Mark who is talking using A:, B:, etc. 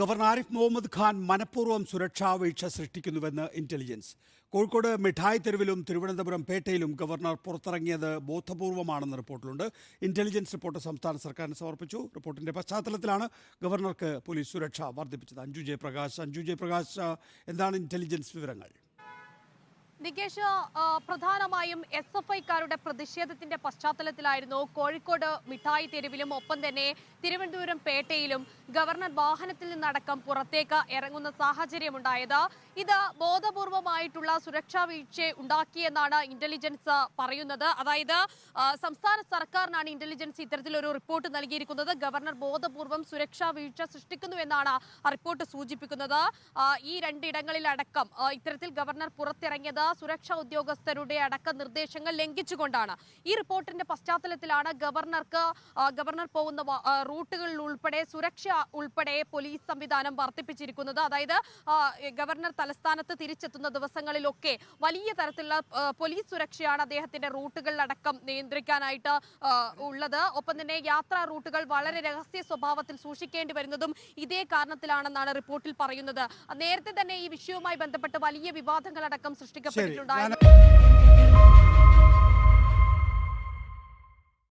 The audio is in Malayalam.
A: ഗവർണർ ആരിഫ് മുഹമ്മദ് ഖാൻ മനഃപൂർവം സുരക്ഷാ വീഴ്ച സൃഷ്ടിക്കുന്നുവെന്ന് ഇന്റലിജൻസ് കോഴിക്കോട് മിഠായി തെരുവിലും തിരുവനന്തപുരം പേട്ടയിലും ഗവർണർ പുറത്തിറങ്ങിയത് ബോധപൂർവമാണെന്ന് റിപ്പോർട്ടിലുണ്ട്. ഇന്റലിജൻസ് റിപ്പോർട്ട് സംസ്ഥാന സർക്കാരിന് സമർപ്പിച്ചു. റിപ്പോർട്ടിന്റെ പശ്ചാത്തലത്തിലാണ് ഗവർണർക്ക് പോലീസ് സുരക്ഷ വർദ്ധിപ്പിച്ചത്. അഞ്ജു ജയപ്രകാശ് അഞ്ജു ജയപ്രകാശ് എന്താണ് ഇന്റലിജൻസ് വിവരങ്ങൾ?
B: നികേഷ് പ്രധാനമായും എസ് എഫ് ഐക്കാരുടെ പ്രതിഷേധത്തിന്റെ പശ്ചാത്തലത്തിലായിരുന്നു കോഴിക്കോട് മിഠായി തെരുവിലും ഒപ്പം തന്നെ തിരുവനന്തപുരം പേട്ടയിലും ഗവർണർ വാഹനത്തിൽ നിന്നടക്കം പുറത്തേക്ക് ഇറങ്ങുന്ന സാഹചര്യമുണ്ടായത്. ഇത് ബോധപൂർവമായിട്ടുള്ള സുരക്ഷാ വീഴ്ച ഉണ്ടാക്കിയെന്നാണ് ഇന്റലിജൻസ് പറയുന്നത്. അതായത് സംസ്ഥാന സർക്കാരിനാണ് ഇന്റലിജൻസ് ഇത്തരത്തിലൊരു റിപ്പോർട്ട് നൽകിയിരിക്കുന്നത്. ഗവർണർ ബോധപൂർവം സുരക്ഷാ വീഴ്ച സൃഷ്ടിക്കുന്നു എന്നാണ് റിപ്പോർട്ട് സൂചിപ്പിക്കുന്നത്. ഈ രണ്ടിടങ്ങളിലടക്കം ഇത്തരത്തിൽ ഗവർണർ പുറത്തിറങ്ങിയത് സുരക്ഷാ ഉദ്യോഗസ്ഥരുടെ അടക്ക നിർദ്ദേശങ്ങൾ ലംഘിച്ചുകൊണ്ടാണ്. ഈ റിപ്പോർട്ടിന്റെ പശ്ചാത്തലത്തിലാണ് ഗവർണർക്ക് ഗവർണർ പോകുന്ന റൂട്ടുകളിൽ ഉൾപ്പെടെ സുരക്ഷ ഉൾപ്പെടെ പോലീസ് സംവിധാനം വർദ്ധിപ്പിച്ചിരിക്കുന്നത്. അതായത് ഗവർണർ തലസ്ഥാനത്ത് തിരിച്ചെത്തുന്ന ദിവസങ്ങളിലൊക്കെ വലിയ തരത്തിലുള്ള പോലീസ് സുരക്ഷയാണ് അദ്ദേഹത്തിന്റെ റൂട്ടുകളിലടക്കം നിയന്ത്രിക്കാനായിട്ട് ഉള്ളത്. ഒപ്പം തന്നെ യാത്രാ റൂട്ടുകൾ വളരെ രഹസ്യ സ്വഭാവത്തിൽ സൂക്ഷിക്കേണ്ടി വരുന്നതും ഇതേ കാരണത്തിലാണെന്നാണ് റിപ്പോർട്ടിൽ പറയുന്നത്. നേരത്തെ തന്നെ ഈ വിഷയവുമായി ബന്ധപ്പെട്ട് വലിയ വിവാദങ്ങളടക്കം
A: ശരി.